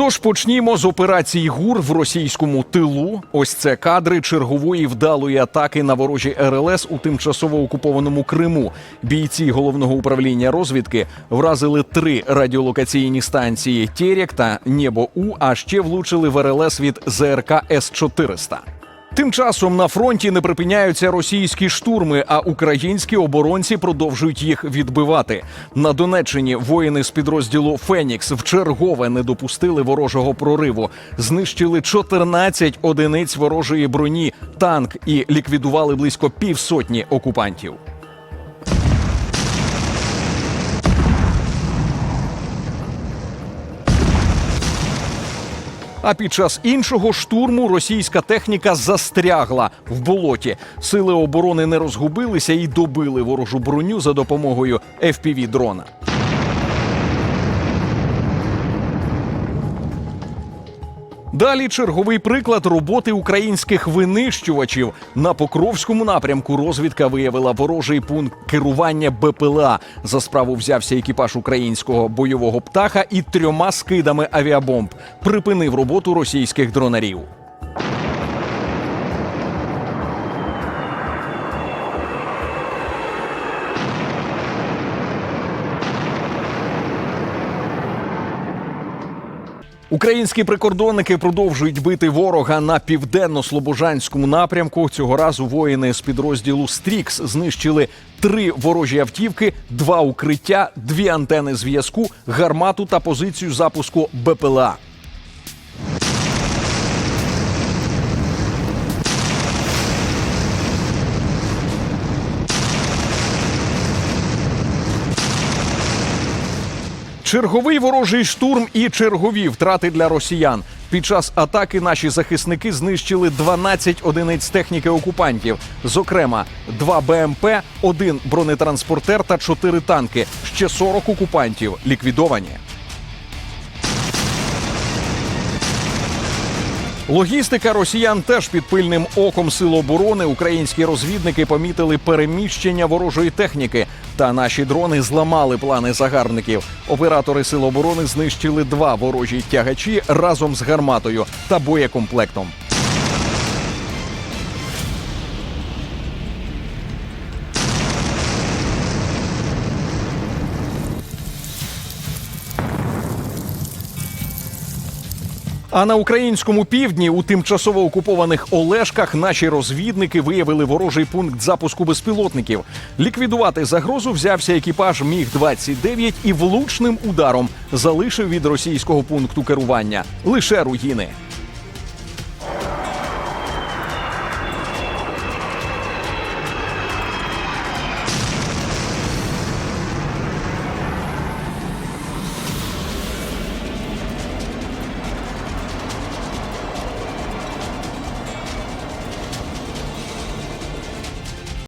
Тож почнімо з операції ГУР в російському тилу. Ось це кадри чергової вдалої атаки на ворожі РЛС у тимчасово окупованому Криму. Бійці головного управління розвідки вразили три радіолокаційні станції Терек та Небо У, а ще влучили в РЛС від ЗРК С 400 Тим часом на фронті не припиняються російські штурми, а українські оборонці продовжують їх відбивати. На Донеччині воїни з підрозділу Фенікс вчергове не допустили ворожого прориву, знищили 14 одиниць ворожої броні, танк і ліквідували близько півсотні окупантів. А під час іншого штурму російська техніка застрягла в болоті. Сили оборони не розгубилися і добили ворожу броню за допомогою fpv дрона. Далі черговий приклад роботи українських винищувачів на Покровському напрямку. Розвідка виявила ворожий пункт керування БПЛА. За справу взявся екіпаж українського бойового птаха і трьома скидами авіабомб. Припинив роботу російських дронарів. Українські прикордонники продовжують бити ворога на південно-слобожанському напрямку. Цього разу воїни з підрозділу Стрікс знищили три ворожі автівки, два укриття, дві антени зв'язку, гармату та позицію запуску БПЛА. Черговий ворожий штурм і чергові втрати для росіян. Під час атаки наші захисники знищили 12 одиниць техніки окупантів, зокрема, два БМП, один бронетранспортер та чотири танки. Ще 40 окупантів ліквідовані. Логістика росіян теж під пильним оком сил оборони. Українські розвідники помітили переміщення ворожої техніки. Та наші дрони зламали плани загарбників. Оператори сил оборони знищили два ворожі тягачі разом з гарматою та боєкомплектом. А на українському півдні у тимчасово окупованих Олешках наші розвідники виявили ворожий пункт запуску безпілотників. Ліквідувати загрозу взявся екіпаж Міг 29 і влучним ударом залишив від російського пункту керування лише руїни.